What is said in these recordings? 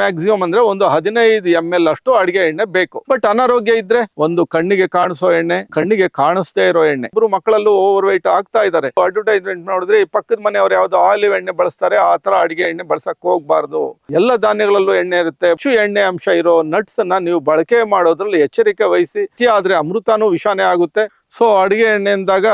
Maximum ಅಂದ್ರೆ ಒಂದು ಹದಿನೈದು ಎಂ ಎಲ್ ಅಷ್ಟು ಅಡಿಗೆ ಎಣ್ಣೆ ಬೇಕು. ಬಟ್ ಅನಾರೋಗ್ಯ ಇದ್ರೆ ಒಂದು ಕಣ್ಣಿಗೆ ಕಾಣಿಸೋ ಎಣ್ಣೆ, ಕಣ್ಣಿಗೆ ಕಾಣಿಸ್ತೇ ಇರೋ ಎಣ್ಣೆ. ಇಬ್ರು ಮಕ್ಕಳಲ್ಲೂ ಓವರ್ ವೈಟ್ ಆಗ್ತಾ ಇದ್ದಾರೆ ಅಡ್ವರ್ಟೈಸ್ಮೆಂಟ್ ನೋಡಿದ್ರೆ ಪಕ್ಕದ ಮನೆಯವರು ಯಾವ್ದು ಆಲಿವ್ ಎಣ್ಣೆ ಬಳಸ್ತಾರೆ, ಆ ತರ ಅಡಿಗೆ ಎಣ್ಣೆ ಬಳಸಕ್ ಹೋಗ್ಬಾರ್ದು. ಎಲ್ಲ ಧಾನ್ಯಗಳಲ್ಲೂ ಎಣ್ಣೆ ಇರುತ್ತೆ. ಹೆಚ್ಚು ಎಣ್ಣೆ ಅಂಶ ಇರೋ ನಟ್ಸ್ ಅನ್ನ ನೀವು ಬಳಕೆ ಮಾಡೋದ್ರಲ್ಲಿ ಎಚ್ಚರಿಕೆ ವಹಿಸಿ. ಆದ್ರೆ ಅಮೃತನೂ ವಿಷಾನೇ ಆಗುತ್ತೆ. ಸೊ ಅಡಿಗೆ ಎಣ್ಣೆ ಅಂದಾಗ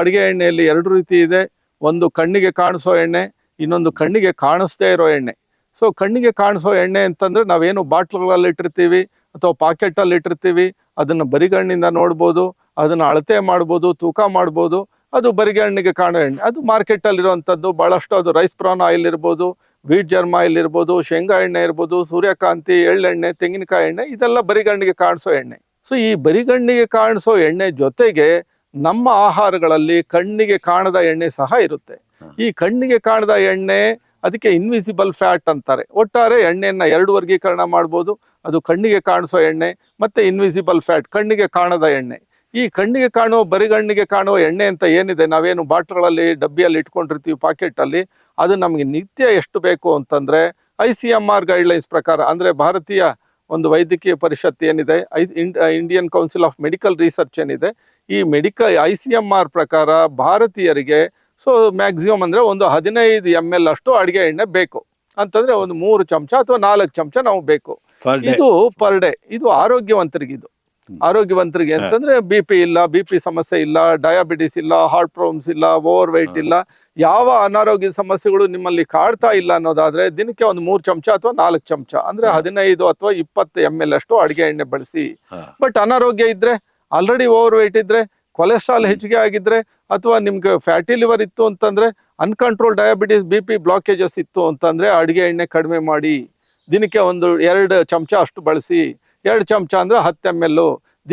ಅಡಿಗೆ ಎಣ್ಣೆಯಲ್ಲಿ ಎರಡು ರೀತಿ ಇದೆ. ಒಂದು ಕಣ್ಣಿಗೆ ಕಾಣಿಸೋ ಎಣ್ಣೆ, ಇನ್ನೊಂದು ಕಣ್ಣಿಗೆ ಕಾಣಿಸ್ದೇ ಇರೋ ಎಣ್ಣೆ. ಸೊ ಕಣ್ಣಿಗೆ ಕಾಣಿಸೋ ಎಣ್ಣೆ ಅಂತಂದ್ರೆ ನಾವೇನು ಬಾಟ್ಲ್ಗಳಲ್ಲಿ ಇಟ್ಟಿರ್ತೀವಿ ಅಥವಾ ಪಾಕೆಟಲ್ಲಿ ಇಟ್ಟಿರ್ತೀವಿ, ಅದನ್ನು ಬರಿಗಣ್ಣಿಂದ ನೋಡ್ಬೋದು, ಅದನ್ನು ಅಳತೆ ಮಾಡ್ಬೋದು, ತೂಕ ಮಾಡ್ಬೋದು, ಅದು ಬರಿಗಣ್ಣಿಗೆ ಕಾಣೋ ಎಣ್ಣೆ. ಅದು ಮಾರ್ಕೆಟಲ್ಲಿ ಇರುವಂಥದ್ದು ಭಾಳಷ್ಟು ಅದು ರೈಸ್ ಪ್ರಾನ್ ಆಯಿಲ್ ಇರ್ಬೋದು, ವೀಟ್ ಜರ್ಮ ಆಯಿಲ್ ಇರ್ಬೋದು, ಶೇಂಗಾ ಎಣ್ಣೆ ಇರ್ಬೋದು, ಸೂರ್ಯಕಾಂತಿ, ಎಳ್ಳೆಣ್ಣೆ, ತೆಂಗಿನಕಾಯಿ ಎಣ್ಣೆ, ಇದೆಲ್ಲ ಬರಿಗಣ್ಣಿಗೆ ಕಾಣಿಸೋ ಎಣ್ಣೆ. ಸೊ ಈ ಬರಿಗಣ್ಣಿಗೆ ಕಾಣಿಸೋ ಎಣ್ಣೆ ಜೊತೆಗೆ ನಮ್ಮ ಆಹಾರಗಳಲ್ಲಿ ಕಣ್ಣಿಗೆ ಕಾಣದ ಎಣ್ಣೆ ಸಹ ಇರುತ್ತೆ. ಈ ಕಣ್ಣಿಗೆ ಕಾಣದ ಎಣ್ಣೆ ಅದಕ್ಕೆ ಇನ್ವಿಸಿಬಲ್ ಫ್ಯಾಟ್ ಅಂತಾರೆ. ಒಟ್ಟಾರೆ ಎಣ್ಣೆಯನ್ನು ಎರಡು ವರ್ಗೀಕರಣ ಮಾಡ್ಬೋದು. ಅದು ಕಣ್ಣಿಗೆ ಕಾಣಿಸೋ ಎಣ್ಣೆ ಮತ್ತು ಇನ್ವಿಸಿಬಲ್ ಫ್ಯಾಟ್ ಕಣ್ಣಿಗೆ ಕಾಣದ ಎಣ್ಣೆ. ಈ ಕಣ್ಣಿಗೆ ಕಾಣುವ ಬರಿಗಣ್ಣಿಗೆ ಕಾಣುವ ಎಣ್ಣೆ ಅಂತ ಏನಿದೆ? ನಾವೇನು ಬಾಟ್ಲ್ಗಳಲ್ಲಿ, ಡಬ್ಬಿಯಲ್ಲಿ ಇಟ್ಕೊಂಡಿರ್ತೀವಿ ಪಾಕೆಟಲ್ಲಿ. ಅದು ನಮಗೆ ನಿತ್ಯ ಎಷ್ಟು ಬೇಕು ಅಂತಂದರೆ I C M R guidelines ಪ್ರಕಾರ, ಅಂದರೆ ಭಾರತೀಯ ಒಂದು ವೈದ್ಯಕೀಯ ಪರಿಷತ್ ಏನಿದೆ, I Indian council of medical research ಏನಿದೆ, ಈ medical I C M R ಪ್ರಕಾರ ಭಾರತೀಯರಿಗೆ ಸೊ ಮ್ಯಾಕ್ಸಿಮಮ್ ಅಂದ್ರೆ ಒಂದು ಹದಿನೈದು ಎಂ ಎಲ್ ಅಷ್ಟು ಅಡುಗೆ ಎಣ್ಣೆ ಬೇಕು. ಅಂತಂದ್ರೆ ಒಂದು ಮೂರು ಚಮಚ ಅಥವಾ ನಾಲ್ಕು ಚಮಚ ನಾವು ಬೇಕು. ಇದು ಪರ್ ಡೇ ಇದು ಆರೋಗ್ಯವಂತರಿಗೆ ಇದು. ಆರೋಗ್ಯವಂತರಿಗೆ ಅಂತಂದ್ರೆ ಬಿ ಪಿ ಇಲ್ಲ ಬಿ ಪಿ ಸಮಸ್ಯೆ ಇಲ್ಲ ಡಯಾಬಿಟಿಸ್ ಇಲ್ಲ ಹಾರ್ಟ್ ಪ್ರಾಬ್ಲಮ್ಸ್ ಇಲ್ಲ ಓವರ್ ವೆಯ್ಟ್ ಇಲ್ಲ ಯಾವ ಅನಾರೋಗ್ಯ ಸಮಸ್ಯೆಗಳು ನಿಮ್ಮಲ್ಲಿ ಕಾಡ್ತಾ ಇಲ್ಲ ಅನ್ನೋದಾದ್ರೆ ದಿನಕ್ಕೆ ಒಂದು ಮೂರು ಚಮಚ ಅಥವಾ ನಾಲ್ಕು ಚಮಚ. ಅಂದ್ರೆ ಹದಿನೈದು ಅಥವಾ ಇಪ್ಪತ್ತು ಎಂ ಎಲ್ ಅಷ್ಟು ಅಡಿಗೆ ಎಣ್ಣೆ ಬಳಸಿ. ಬಟ್ ಅನಾರೋಗ್ಯ ಇದ್ರೆ ಆಲ್ರೆಡಿ ಓವರ್ ವೆಯ್ಟ್ ಇದ್ರೆ ಕೊಲೆಸ್ಟ್ರಾಲ್ ಹೆಚ್ಚಿಗೆ ಆಗಿದ್ರೆ ಅಥವಾ ನಿಮ್ಗೆ ಫ್ಯಾಟಿ ಲಿವರ್ ಇತ್ತು ಅಂತಂದ್ರೆ uncontrol diabetes B P blockages ಇತ್ತು ಅಂತಂದ್ರೆ ಅಡುಗೆ ಎಣ್ಣೆ ಕಡಿಮೆ ಮಾಡಿ, ದಿನಕ್ಕೆ ಒಂದು ಎರಡು ಚಮಚ ಅಷ್ಟು ಬಳಸಿ, ಎರಡು ಚಮಚ ಅಂದ್ರೆ ಹತ್ತು ಎಂ ಎಲ್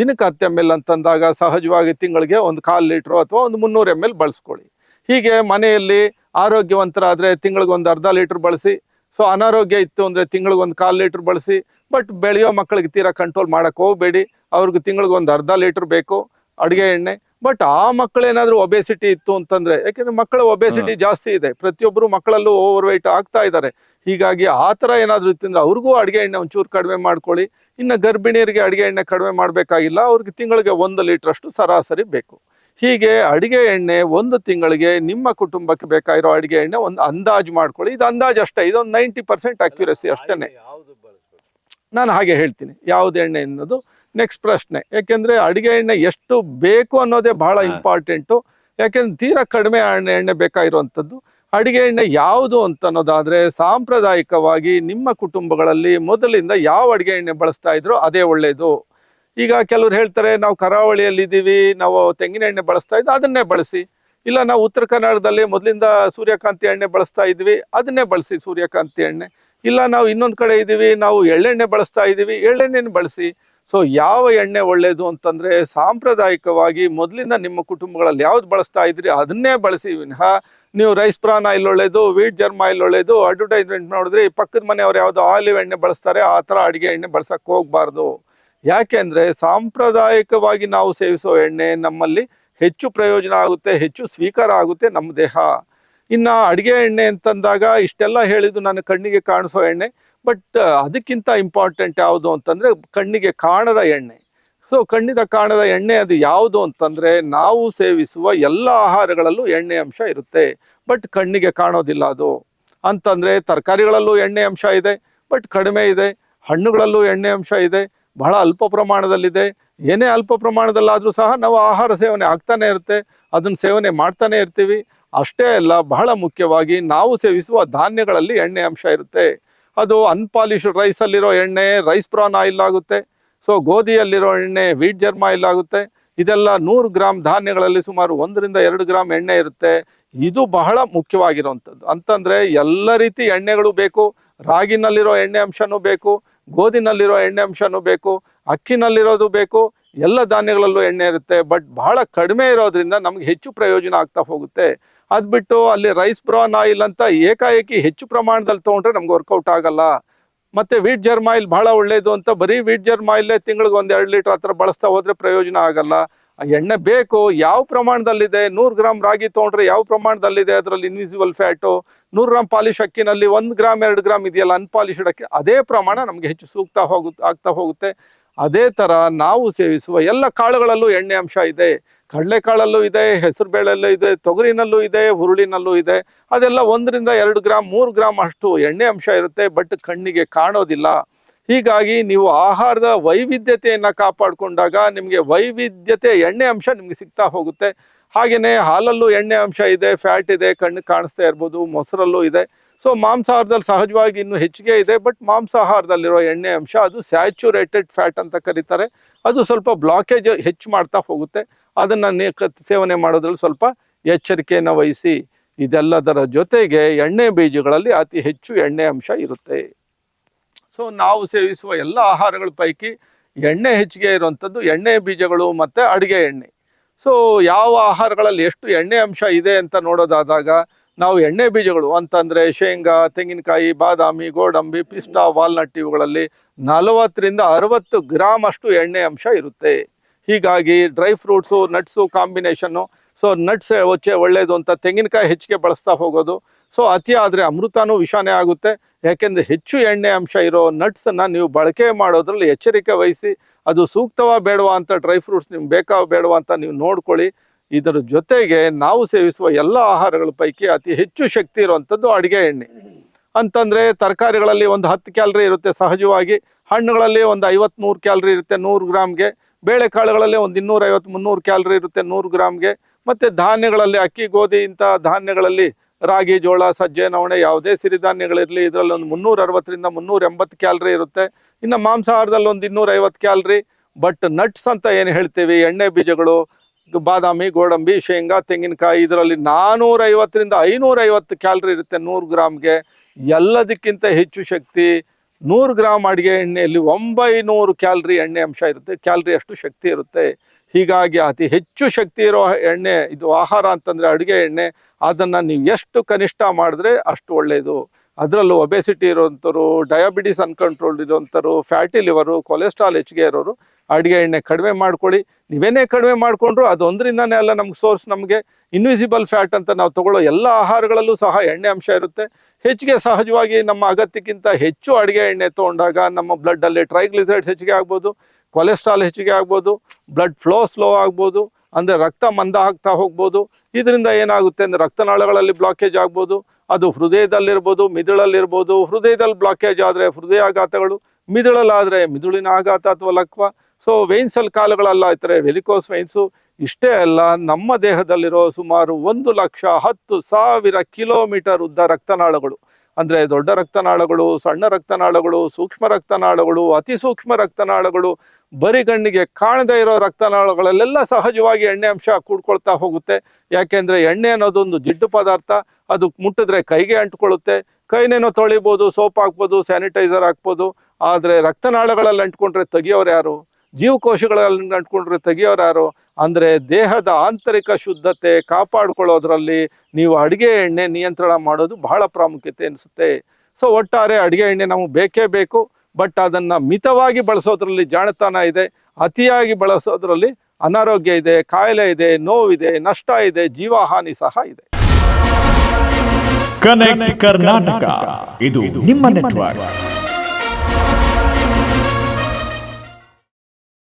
ದಿನಕ್ಕೆ ಹತ್ತು ಎಂ ಎಲ್ ಅಂತಂದಾಗ ಸಹಜವಾಗಿ ತಿಂಗಳಿಗೆ ಒಂದು ಕಾಲು ಲೀಟ್ರು ಅಥವಾ ಒಂದು ಮುನ್ನೂರು ಎಂ ಎಲ್ ಬಳಸ್ಕೊಳ್ಳಿ. ಹೀಗೆ ಮನೆಯಲ್ಲಿ ಆರೋಗ್ಯವಂತರಾದರೆ ತಿಂಗಳಿಗೆ ಒಂದು ಅರ್ಧ ಲೀಟ್ರ್ ಬಳಸಿ, ಸೊ ಅನಾರೋಗ್ಯ ಇತ್ತು ಅಂದರೆ ತಿಂಗಳಿಗೆ ಒಂದು ಕಾಲು ಲೀಟ್ರ್ ಬಳಸಿ, ಬಟ್ ಬೆಳೆಯೋ ಮಕ್ಕಳಿಗೆ ತೀರಾ ಕಂಟ್ರೋಲ್ ಮಾಡೋಕ್ಕೆ ಹೋಗಬೇಡಿ, ಅವ್ರಿಗೆ ತಿಂಗಳಿಗೆ ಒಂದು ಅರ್ಧ ಲೀಟ್ರ್ ಬೇಕು ಅಡುಗೆ ಎಣ್ಣೆ. ಬಟ್ ಆ ಮಕ್ಕಳೇನಾದ್ರೂ ಒಬೆಸಿಟಿ ಇತ್ತು ಅಂತಂದ್ರೆ ಯಾಕೆಂದ್ರೆ ಮಕ್ಕಳ ಒಬೆಸಿಟಿ ಜಾಸ್ತಿ ಇದೆ. ಪ್ರತಿಯೊಬ್ಬರು ಮಕ್ಕಳಲ್ಲೂ ಓವರ್ ವೈಟ್ ಆಗ್ತಾ ಇದ್ದಾರೆ. ಹೀಗಾಗಿ ಆ ಥರ ಏನಾದರೂ ಇತ್ತಂದ್ರೆ ಅವ್ರಿಗೂ ಅಡುಗೆ ಎಣ್ಣೆ ಒಂಚೂರು ಕಡಿಮೆ ಮಾಡ್ಕೊಳ್ಳಿ. ಇನ್ನು ಗರ್ಭಿಣಿಯರಿಗೆ ಅಡುಗೆ ಎಣ್ಣೆ ಕಡಿಮೆ ಮಾಡಬೇಕಾಗಿಲ್ಲ. ಅವ್ರಿಗೆ ತಿಂಗಳಿಗೆ ಒಂದು ಲೀಟ್ರಷ್ಟು ಸರಾಸರಿ ಬೇಕು. ಹೀಗೆ ಅಡಿಗೆ ಎಣ್ಣೆ ಒಂದು ತಿಂಗಳಿಗೆ ನಿಮ್ಮ ಕುಟುಂಬಕ್ಕೆ ಬೇಕಾಗಿರೋ ಅಡಿಗೆ ಎಣ್ಣೆ ಒಂದು ಅಂದಾಜು ಮಾಡ್ಕೊಳ್ಳಿ. ಇದು ಅಂದಾಜು ಅಷ್ಟೇ. ಇದೊಂದು ನೈಂಟಿ ಪರ್ಸೆಂಟ್ ಅಕ್ಯುರಸಿ ಅಷ್ಟೇ ನಾನು ಹಾಗೆ ಹೇಳ್ತೀನಿ. ಯಾವ್ದು ಎಣ್ಣೆ ಅನ್ನೋದು ನೆಕ್ಸ್ಟ್ ಪ್ರಶ್ನೆ. ಯಾಕೆಂದ್ರೆ ಅಡುಗೆ ಎಣ್ಣೆ ಎಷ್ಟು ಬೇಕು ಅನ್ನೋದೇ ಬಹಳ. ಇಂಪಾರ್ಟೆಂಟು ಯಾಕೆಂದ್ರೆ ತೀರಾ ಕಡಿಮೆ ಎಣ್ಣೆ ಎಣ್ಣೆ ಬೇಕಾಗಿರುವಂಥದ್ದು. ಅಡುಗೆ ಎಣ್ಣೆ ಯಾವುದು ಅಂತ ಅನ್ನೋದಾದ್ರೆ ಸಾಂಪ್ರದಾಯಿಕವಾಗಿ ನಿಮ್ಮ ಕುಟುಂಬಗಳಲ್ಲಿ ಮೊದಲಿಂದ ಯಾವ ಅಡುಗೆ ಎಣ್ಣೆ ಬಳಸ್ತಾ ಇದ್ರು ಅದೇ ಒಳ್ಳೆಯದು ಈಗ ಕೆಲವ್ರು ಹೇಳ್ತಾರೆ ನಾವು ಕರಾವಳಿಯಲ್ಲಿ ಇದ್ದೀವಿ ನಾವು ತೆಂಗಿನ ಎಣ್ಣೆ ಬಳಸ್ತಾ ಇದ್ದು ಅದನ್ನೇ ಬಳಸಿ. ಇಲ್ಲ ನಾವು ಉತ್ತರ ಕನ್ನಡದಲ್ಲಿ ಮೊದಲಿಂದ ಸೂರ್ಯಕಾಂತಿ ಎಣ್ಣೆ ಬಳಸ್ತಾ ಇದ್ವಿ ಅದನ್ನೇ ಬಳಸಿ ಸೂರ್ಯಕಾಂತಿ ಎಣ್ಣೆ. ಇಲ್ಲ ನಾವು ಇನ್ನೊಂದು ಕಡೆ ಇದ್ದೀವಿ ನಾವು ಎಳ್ಳೆಣ್ಣೆ ಬಳಸ್ತಾ ಇದ್ದೀವಿ ಎಳ್ಳೆಣ್ಣೆನ ಬಳಸಿ. ಸೊ ಯಾವ ಎಣ್ಣೆ ಒಳ್ಳೆಯದು ಅಂತಂದ್ರೆ ಸಾಂಪ್ರದಾಯಿಕವಾಗಿ ಮೊದಲಿಂದ ನಿಮ್ಮ ಕುಟುಂಬಗಳಲ್ಲಿ ಯಾವ್ದು ಬಳಸ್ತಾ ಇದ್ರಿ ಅದನ್ನೇ ಬಳಸಿ ವಿನಃ ನೀವು ರೈಸ್ ಪ್ರಾನ್ ಆಯಿಲ್ ಒಳ್ಳೇದು ವೀಟ್ ಜರ್ಮ್ ಆಯಿಲ್ ಒಳ್ಳೇದು ಅಡ್ವರ್ಟೈಸ್ಮೆಂಟ್ ನೋಡಿದ್ರೆ ಪಕ್ಕದ ಮನೆಯವರು ಯಾವುದು ಆಲಿವ್ ಎಣ್ಣೆ ಬಳಸ್ತಾರೆ ಆ ಥರ ಅಡಿಗೆ ಎಣ್ಣೆ ಬಳಸಕ್ ಹೋಗ್ಬಾರ್ದು. ಯಾಕೆಂದ್ರೆ ಸಾಂಪ್ರದಾಯಿಕವಾಗಿ ನಾವು ಸೇವಿಸೋ ಎಣ್ಣೆ ನಮ್ಮಲ್ಲಿ ಹೆಚ್ಚು ಪ್ರಯೋಜನ ಆಗುತ್ತೆ, ಹೆಚ್ಚು ಸ್ವೀಕಾರ ಆಗುತ್ತೆ ನಮ್ಮ ದೇಹ. ಇನ್ನ ಅಡಿಗೆ ಎಣ್ಣೆ ಅಂತಂದಾಗ ಇಷ್ಟೆಲ್ಲ ಹೇಳಿದ್ದು ನನ್ನ ಕಣ್ಣಿಗೆ ಕಾಣಿಸೋ ಎಣ್ಣೆ. ಬಟ್ ಅದಕ್ಕಿಂತ ಇಂಪಾರ್ಟೆಂಟ್ ಯಾವುದು ಅಂತಂದ್ರೆ ಕಣ್ಣಿಗೆ ಕಾಣದ ಎಣ್ಣೆ. ಸೊ ಕಣ್ಣಿದ ಕಾಣದ ಎಣ್ಣೆ ಅದು ಯಾವುದು ಅಂತಂದ್ರೆ ನಾವು ಸೇವಿಸುವ ಎಲ್ಲ ಆಹಾರಗಳಲ್ಲೂ ಎಣ್ಣೆ ಅಂಶ ಇರುತ್ತೆ. ಬಟ್ ಕಣ್ಣಿಗೆ ಕಾಣೋದಿಲ್ಲ ಅದು. ಅಂತಂದ್ರೆ ತರಕಾರಿಗಳಲ್ಲೂ ಎಣ್ಣೆ ಅಂಶ ಇದೆ. ಬಟ್ ಕಡಿಮೆ ಇದೆ. ಹಣ್ಣುಗಳಲ್ಲೂ ಎಣ್ಣೆ ಅಂಶ ಇದೆ. ಬಹಳ ಅಲ್ಪ ಪ್ರಮಾಣದಲ್ಲಿದೆ. ಏನೇ ಅಲ್ಪ ಪ್ರಮಾಣದಲ್ಲಾದರೂ ಸಹ ನಾವು ಆಹಾರ ಸೇವನೆ ಆಗ್ತಾನೇ ಇರುತ್ತೆ. ಅದನ್ನು ಸೇವನೆ ಮಾಡ್ತಾನೆ ಇರ್ತೀವಿ. ಅಷ್ಟೇ ಅಲ್ಲ, ಬಹಳ ಮುಖ್ಯವಾಗಿ ನಾವು ಸೇವಿಸುವ ಧಾನ್ಯಗಳಲ್ಲಿ ಎಣ್ಣೆ ಅಂಶ ಇರುತ್ತೆ. ಅದು ಅನ್ಪಾಲಿಶ್ಡ್ ರೈಸಲ್ಲಿರೋ ಎಣ್ಣೆ ರೈಸ್ ಪ್ರಾನ್ ಆಯಿಲ್ ಆಗುತ್ತೆ. ಸೊ ಗೋಧಿಯಲ್ಲಿರೋ ಎಣ್ಣೆ ವೀಟ್ ಜರ್ಮ್ ಆಯಿಲ್ ಆಗುತ್ತೆ. ಇದೆಲ್ಲ ನೂರು ಗ್ರಾಮ್ ಧಾನ್ಯಗಳಲ್ಲಿ ಸುಮಾರು ಒಂದರಿಂದ ಎರಡು ಗ್ರಾಮ್ ಎಣ್ಣೆ ಇರುತ್ತೆ. ಇದು ಬಹಳ ಮುಖ್ಯವಾಗಿರುವಂಥದ್ದು ಅಂತಂದ್ರೆ ಎಲ್ಲ ರೀತಿ ಎಣ್ಣೆಗಳು ಬೇಕು. ರಾಗಿನಲ್ಲಿರೋ ಎಣ್ಣೆ ಅಂಶನೂ ಬೇಕು. ಗೋಧಿನಲ್ಲಿರೋ ಎಣ್ಣೆ ಅಂಶನೂ ಬೇಕು. ಅಕ್ಕಿನಲ್ಲಿರೋದು ಬೇಕು. ಎಲ್ಲ ಧಾನ್ಯಗಳಲ್ಲೂ ಎಣ್ಣೆ ಇರುತ್ತೆ. ಬಟ್ ಬಹಳ ಕಡಿಮೆ ಇರೋದ್ರಿಂದ ನಮ್ಗೆ ಹೆಚ್ಚು ಪ್ರಯೋಜನ ಆಗ್ತಾ ಹೋಗುತ್ತೆ. ಅದ್ ಬಿಟ್ಟು ಅಲ್ಲಿ ರೈಸ್ ಬ್ರಾನ್ ಆಯಿಲ್ ಅಂತ ಏಕಾಏಕಿ ಹೆಚ್ಚು ಪ್ರಮಾಣದಲ್ಲಿ ತಗೊಂಡ್ರೆ ನಮ್ಗೆ ವರ್ಕೌಟ್ ಆಗಲ್ಲ. ಮತ್ತೆ ವೀಟ್ ಜರ್ಮ್ ಆಯಿಲ್ ಬಹಳ ಒಳ್ಳೇದು ಅಂತ ಬರೀ ವೀಟ್ ಜರ್ಮ್ ಆಯಿಲ್ ತಿಂಗಳಿಗೆ ಒಂದ್ ಎರಡು ಲೀಟರ್ ಹತ್ರ ಬಳಸ್ತಾ ಹೋದ್ರೆ ಪ್ರಯೋಜನ ಆಗಲ್ಲ. ಎಣ್ಣೆ ಬೇಕು, ಯಾವ ಪ್ರಮಾಣದಲ್ಲಿದೆ? ನೂರು ಗ್ರಾಮ್ ರಾಗಿ ತೊಗೊಂಡ್ರೆ ಯಾವ ಪ್ರಮಾಣದಲ್ಲಿದೆ ಅದರಲ್ಲಿ ಇನ್ವಿಸಿಬಲ್ ಫ್ಯಾಟು ನೂರು ಗ್ರಾಮ್ ಪಾಲಿಶ್ ಅಕ್ಕಿನಲ್ಲಿ ಒಂದು ಗ್ರಾಮ್, ಎರಡು ಗ್ರಾಮ್ ಇದೆಯಲ್ಲ ಅನ್ಪಾಲಿಶ್ಡ್ ಅಕ್ಕಿ, ಅದೇ ಪ್ರಮಾಣ ನಮಗೆ ಹೆಚ್ಚು ಸೂಕ್ತ ಹೋಗುತ್ತೆ ಆಗ್ತಾ ಹೋಗುತ್ತೆ. ಅದೇ ಥರ ನಾವು ಸೇವಿಸುವ ಎಲ್ಲ ಕಾಳುಗಳಲ್ಲೂ ಎಣ್ಣೆ ಅಂಶ ಇದೆ. ಕಡಲೆಕಾಳಲ್ಲೂ ಇದೆ, ಹೆಸರು ಬೇಳೆಲ್ಲೂ ಇದೆ, ತೊಗರಿನಲ್ಲೂ ಇದೆ, ಹುರುಳಿನಲ್ಲೂ ಇದೆ. ಅದೆಲ್ಲ ಒಂದರಿಂದ ಎರಡು ಗ್ರಾಮ್ ಮೂರು ಗ್ರಾಮ್ ಅಷ್ಟು ಎಣ್ಣೆ ಅಂಶ ಇರುತ್ತೆ, ಬಟ್ ಕಣ್ಣಿಗೆ ಕಾಣೋದಿಲ್ಲ. ಹೀಗಾಗಿ ನೀವು ಆಹಾರದ ವೈವಿಧ್ಯತೆಯನ್ನು ಕಾಪಾಡಿಕೊಂಡಾಗ ನಿಮಗೆ ವೈವಿಧ್ಯತೆ, ಎಣ್ಣೆ ಅಂಶ ನಿಮಗೆ ಸಿಗ್ತಾ ಹೋಗುತ್ತೆ. ಹಾಗೆಯೇ ಹಾಲಲ್ಲೂ ಎಣ್ಣೆ ಅಂಶ ಇದೆ, ಫ್ಯಾಟ್ ಇದೆ, ಕಣ್ಣು ಕಾಣಿಸ್ತಾ ಇರ್ಬೋದು, ಮೊಸರಲ್ಲೂ ಇದೆ. ಸೊ ಮಾಂಸಾಹಾರದಲ್ಲಿ ಸಹಜವಾಗಿ ಇನ್ನೂ ಹೆಚ್ಚಿಗೆ ಇದೆ, ಬಟ್ ಮಾಂಸಾಹಾರದಲ್ಲಿರೋ ಎಣ್ಣೆ ಅಂಶ ಅದು ಸ್ಯಾಚುರೇಟೆಡ್ ಫ್ಯಾಟ್ ಅಂತ ಕರೀತಾರೆ. ಅದು ಸ್ವಲ್ಪ ಬ್ಲಾಕೇಜ್ ಹೆಚ್ಚು ಮಾಡ್ತಾ ಹೋಗುತ್ತೆ. ಅದನ್ನು ಸೇವನೆ ಮಾಡೋದ್ರಲ್ಲಿ ಸ್ವಲ್ಪ ಎಚ್ಚರಿಕೆಯನ್ನು ವಹಿಸಿ ಇದೆಲ್ಲದರ ಜೊತೆಗೆ ಎಣ್ಣೆ ಬೀಜಗಳಲ್ಲಿ ಅತಿ ಹೆಚ್ಚು ಎಣ್ಣೆ ಅಂಶ ಇರುತ್ತೆ. ಸೊ ನಾವು ಸೇವಿಸುವ ಎಲ್ಲ ಆಹಾರಗಳ ಪೈಕಿ ಎಣ್ಣೆ ಹೆಚ್ಚಿಗೆ ಇರುವಂಥದ್ದು ಎಣ್ಣೆ ಬೀಜಗಳು ಮತ್ತು ಅಡುಗೆ ಎಣ್ಣೆ. ಸೊ ಯಾವ ಆಹಾರಗಳಲ್ಲಿ ಎಷ್ಟು ಎಣ್ಣೆ ಅಂಶ ಇದೆ ಅಂತ ನೋಡೋದಾದಾಗ ನಾವು ಎಣ್ಣೆ ಬೀಜಗಳು ಅಂತಂದರೆ ಶೇಂಗಾ, ತೆಂಗಿನಕಾಯಿ, ಬಾದಾಮಿ, ಗೋಡಂಬಿ, ಪಿಸ್ತಾ, ವಾಲ್ನಟ್ ಇವುಗಳಲ್ಲಿ ನಲವತ್ತರಿಂದ ಅರವತ್ತು ಗ್ರಾಮ್ ಅಷ್ಟು ಎಣ್ಣೆ ಅಂಶ ಇರುತ್ತೆ. ಹೀಗಾಗಿ dry fruits nuts combination so nuts ಒಚ್ಚೆ ಒಳ್ಳೆಯದು ಅಂತ ತೆಂಗಿನಕಾಯಿ ಹೆಚ್ಚಿಗೆ ಬಳಸ್ತಾ ಹೋಗೋದು. ಸೊ ಅತಿ ಆದರೆ ಅಮೃತನೂ ವಿಷಾನೇ ಆಗುತ್ತೆ. ಯಾಕೆಂದರೆ ಹೆಚ್ಚು ಎಣ್ಣೆ ಅಂಶ ಇರೋ ನಟ್ಸನ್ನು ನೀವು ಬಳಕೆ ಮಾಡೋದ್ರಲ್ಲಿ ಎಚ್ಚರಿಕೆ ವಹಿಸಿ, ಅದು ಸೂಕ್ತವಾ ಬೇಡವಾ ಅಂತ ಡ್ರೈ ಫ್ರೂಟ್ಸ್ ನಿಮ್ಗೆ ಬೇಕಾ ಬೇಡವಾ ಅಂತ ನೀವು ನೋಡ್ಕೊಳ್ಳಿ. ಇದರ ಜೊತೆಗೆ ನಾವು ಸೇವಿಸುವ ಎಲ್ಲ ಆಹಾರಗಳ ಪೈಕಿ ಅತಿ ಹೆಚ್ಚು ಶಕ್ತಿ ಇರುವಂಥದ್ದು ಅಡುಗೆ ಎಣ್ಣೆ. ಅಂತಂದರೆ ತರಕಾರಿಗಳಲ್ಲಿ ಒಂದು ಹತ್ತು ಕ್ಯಾಲ್ರಿ ಇರುತ್ತೆ ಸಹಜವಾಗಿ. ಹಣ್ಣುಗಳಲ್ಲಿ ಒಂದು ಐವತ್ತು ನೂರು ಕ್ಯಾಲ್ರಿ ಇರುತ್ತೆ ನೂರು ಗ್ರಾಮ್ಗೆ. ಬೇಳೆಕಾಳುಗಳಲ್ಲಿ ಒಂದು ಇನ್ನೂರೈವತ್ತು, ಮುನ್ನೂರು ಕ್ಯಾಲ್ರಿ ಇರುತ್ತೆ, ನೂರು ಗ್ರಾಮ್ಗೆ. ಮತ್ತು ಧಾನ್ಯಗಳಲ್ಲಿ, ಅಕ್ಕಿ, ಗೋಧಿ ಇಂಥ ಧಾನ್ಯಗಳಲ್ಲಿ ರಾಗಿ, ಜೋಳ, ಸಜ್ಜೆ, ನವಣೆ ಯಾವುದೇ ಸಿರಿಧಾನ್ಯಗಳಿರಲಿ, ಇದರಲ್ಲಿ ಒಂದು ಮುನ್ನೂರ ಅರವತ್ತರಿಂದ ಮುನ್ನೂರ ಎಂಬತ್ತು ಕ್ಯಾಲ್ರಿ ಇರುತ್ತೆ. ಇನ್ನು ಮಾಂಸಾಹಾರದಲ್ಲಿ ಒಂದು ಇನ್ನೂರೈವತ್ತು ಕ್ಯಾಲ್ರಿ. ಬಟ್ ನಟ್ಸ್ ಅಂತ ಏನು ಹೇಳ್ತೀವಿ? ಎಣ್ಣೆ ಬೀಜಗಳು, ಬಾದಾಮಿ, ಗೋಡಂಬಿ, ಶೇಂಗಾ, ತೆಂಗಿನಕಾಯಿ, ಇದರಲ್ಲಿ ನಾನ್ನೂರೈವತ್ತರಿಂದ ಐನೂರೈವತ್ತು ಕ್ಯಾಲ್ರಿ ಇರುತ್ತೆ ನೂರು ಗ್ರಾಮ್ಗೆ. ಎಲ್ಲದಕ್ಕಿಂತ ಹೆಚ್ಚು ಶಕ್ತಿ ನೂರು ಗ್ರಾಮ್ ಅಡುಗೆ ಎಣ್ಣೆಯಲ್ಲಿ ಒಂಬೈನೂರು ಕ್ಯಾಲ್ರಿ ಎಣ್ಣೆ ಅಂಶ ಇರುತ್ತೆ. ಕ್ಯಾಲ್ರಿ ಅಷ್ಟು ಶಕ್ತಿ ಇರುತ್ತೆ. ಹೀಗಾಗಿ ಅತಿ ಹೆಚ್ಚು ಶಕ್ತಿ ಇರೋ ಎಣ್ಣೆ, ಇದು ಆಹಾರ ಅಂತಂದರೆ ಅಡುಗೆ ಎಣ್ಣೆ, ಅದನ್ನು ನೀವು ಎಷ್ಟು ಕನಿಷ್ಠ ಮಾಡಿದ್ರೆ ಅಷ್ಟು ಒಳ್ಳೆಯದು ಅದರಲ್ಲೂ ಒಬೆಸಿಟಿ ಇರೋಂಥವ್ರು ಡಯಾಬಿಟಿಸ್ ಅನ್ಕಂಟ್ರೋಲ್ಡ್ ಇರೋಂಥವ್ರು ಫ್ಯಾಟಿ ಲಿವರು ಕೊಲೆಸ್ಟ್ರಾಲ್ ಹೆಚ್ಚಿಗೆ ಇರೋರು ಅಡುಗೆ ಎಣ್ಣೆ ಕಡಿಮೆ ಮಾಡ್ಕೊಳ್ಳಿ. ನೀವೇನೇ ಕಡಿಮೆ ಮಾಡಿಕೊಂಡ್ರು ಅದೊಂದರಿಂದನೇ ಅಲ್ಲ ನಮ್ಗೆ ಸೋರ್ಸ್ ನಮಗೆ. ಇನ್ವಿಸಿಬಲ್ ಫ್ಯಾಟ್ ಅಂತ ನಾವು ತಗೊಳ್ಳೋ ಎಲ್ಲ ಆಹಾರಗಳಲ್ಲೂ ಸಹ ಎಣ್ಣೆ ಅಂಶ ಇರುತ್ತೆ. ಹೆಚ್ಚಿಗೆ ಸಹಜವಾಗಿ ನಮ್ಮ ಅಗತ್ಯಕ್ಕಿಂತ ಹೆಚ್ಚು ಅಡುಗೆ ಎಣ್ಣೆ ತೊಗೊಂಡಾಗ ನಮ್ಮ ಬ್ಲಡ್ಡಲ್ಲಿ ಟ್ರೈಗ್ಲಿಸೈಡ್ಸ್ ಹೆಚ್ಚಿಗೆ ಆಗ್ಬೋದು ಕೊಲೆಸ್ಟ್ರಾಲ್ ಹೆಚ್ಚಿಗೆ ಆಗ್ಬೋದು ಬ್ಲಡ್ ಫ್ಲೋ ಸ್ಲೋ ಆಗ್ಬೋದು, ಅಂದರೆ ರಕ್ತ ಮಂದ ಆಗ್ತಾ ಹೋಗ್ಬೋದು. ಇದರಿಂದ ಏನಾಗುತ್ತೆ ಅಂದರೆ ರಕ್ತನಾಳಗಳಲ್ಲಿ ಬ್ಲಾಕೇಜ್ ಆಗ್ಬೋದು, ಅದು ಹೃದಯದಲ್ಲಿರ್ಬೋದು, ಮಿದುಳಲ್ಲಿರ್ಬೋದು. ಹೃದಯದಲ್ಲಿ ಬ್ಲಾಕೇಜ್ ಆದರೆ ಹೃದಯಾಘಾತಗಳು, ಮಿದುಳಲ್ಲಾದರೆ ಮಿದುಳಿನ ಆಘಾತ ಅಥವಾ ಲಕ್ವ. ಸೊ ಕಾಲುಗಳಲ್ಲ ಕಾಲುಗಳಲ್ಲಾಯ್ತಾರೆ ವೆಲಿಕೋಸ್ ವೆಯ್ನ್ಸು ಇಷ್ಟೇ ಅಲ್ಲ, ನಮ್ಮ ದೇಹದಲ್ಲಿರೋ ಸುಮಾರು ಒಂದು ಲಕ್ಷ ಹತ್ತು ಸಾವಿರ ಕಿಲೋಮೀಟರ್ ಉದ್ದ ರಕ್ತನಾಳಗಳು. ಅಂದರೆ ದೊಡ್ಡ ರಕ್ತನಾಳಗಳು, ಸಣ್ಣ ರಕ್ತನಾಳಗಳು, ಸೂಕ್ಷ್ಮ ರಕ್ತನಾಳಗಳು, ಅತಿ ಸೂಕ್ಷ್ಮ ರಕ್ತನಾಳಗಳು ಬರಿಗಣ್ಣಿಗೆ ಕಾಣದೇ ಇರೋ ರಕ್ತನಾಳಗಳಲ್ಲೆಲ್ಲ ಸಹಜವಾಗಿ ಎಣ್ಣೆ ಅಂಶ ಕೂಡ್ಕೊಳ್ತಾ ಹೋಗುತ್ತೆ. ಯಾಕೆಂದರೆ ಎಣ್ಣೆ ಅನ್ನೋದೊಂದು ಜಿಡ್ಡು ಪದಾರ್ಥ. ಅದು ಮುಟ್ಟಿದ್ರೆ ಕೈಗೆ ಅಂಟ್ಕೊಳ್ಳುತ್ತೆ. ಕೈನೇನೋ ತೊಳಿಬೋದು, ಸೋಪ್ ಹಾಕ್ಬೋದು, ಸ್ಯಾನಿಟೈಸರ್ ಹಾಕ್ಬೋದು. ಆದರೆ ರಕ್ತನಾಳಗಳಲ್ಲಿ ಅಂಟ್ಕೊಂಡ್ರೆ ತೆಗಿಯೋರು ಯಾರು? ಜೀವಕೋಶಗಳಲ್ಲಿ ಅಂಟ್ಕೊಂಡ್ರೆ ತೆಗಿಯೋರು ಯಾರು? ಅಂದರೆ ದೇಹದ ಆಂತರಿಕ ಶುದ್ಧತೆ ಕಾಪಾಡ್ಕೊಳ್ಳೋದ್ರಲ್ಲಿ ನೀವು ಅಡುಗೆ ಎಣ್ಣೆ ನಿಯಂತ್ರಣ ಮಾಡೋದು ಬಹಳ ಪ್ರಾಮುಖ್ಯತೆ ಅನಿಸುತ್ತೆ ಸೊ ಒಟ್ಟಾರೆ ಅಡುಗೆ ಎಣ್ಣೆ ನಮಗೆ ಬೇಕೇ ಬೇಕು ಬಟ್ ಅದನ್ನು ಮಿತವಾಗಿ ಬಳಸೋದ್ರಲ್ಲಿ ಜಾಣತನ ಇದೆ ಅತಿಯಾಗಿ ಬಳಸೋದ್ರಲ್ಲಿ ಅನಾರೋಗ್ಯ ಇದೆ ಕಾಯಿಲೆ ಇದೆ ನೋವಿದೆ ನಷ್ಟ ಇದೆ ಜೀವಹಾನಿ ಸಹ ಇದೆ. ಕನೆಕ್ಟ್ ಕರ್ನಾಟಕ ಇದು ನಿಮ್ಮ ನೆಟ್ವರ್ಕ್